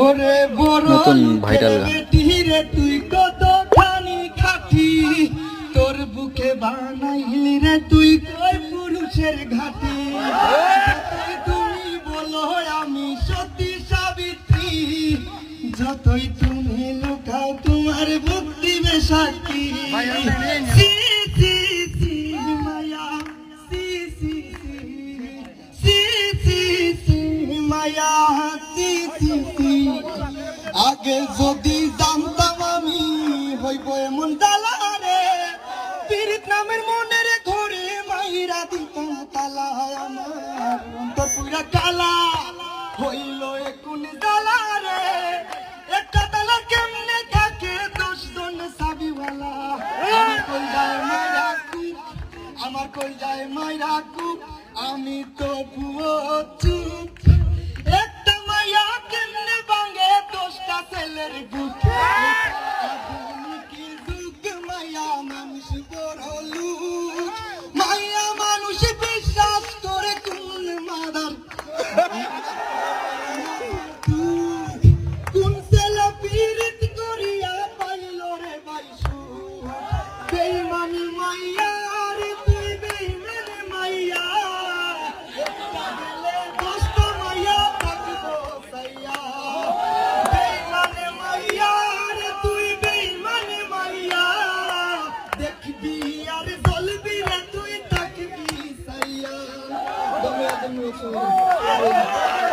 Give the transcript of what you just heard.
ওরে বড় নতুন ভাইরাল গান। রে তুই কতখানি খাটি? তোর বুকে বানাইলি রে তুই কই পুরুষের ঘাটি? তুমি বলো আমি সতী সাবিত্রী। যতই তুমি লুকাও তোমার বুদ্ধি বেশাকি সি সি সি মায়া। সি সি সি সি সি মায়া। সি সি সি আগে যদি জানতাম আমি হইব এমন দালারে পীরিত নামের মনের ঘরে মাইরা দিতাম তালা আমার পুরা কালা। হইল এখন দালারে একটা তালা কেমনে থাকে দশ জন সাবিওয়ালা? কই যায় মাইরা আমার কই যায় মাইরা কুক, আমি তো পুয়ো কিন্তু মায়া মানুষ বড় Senhor.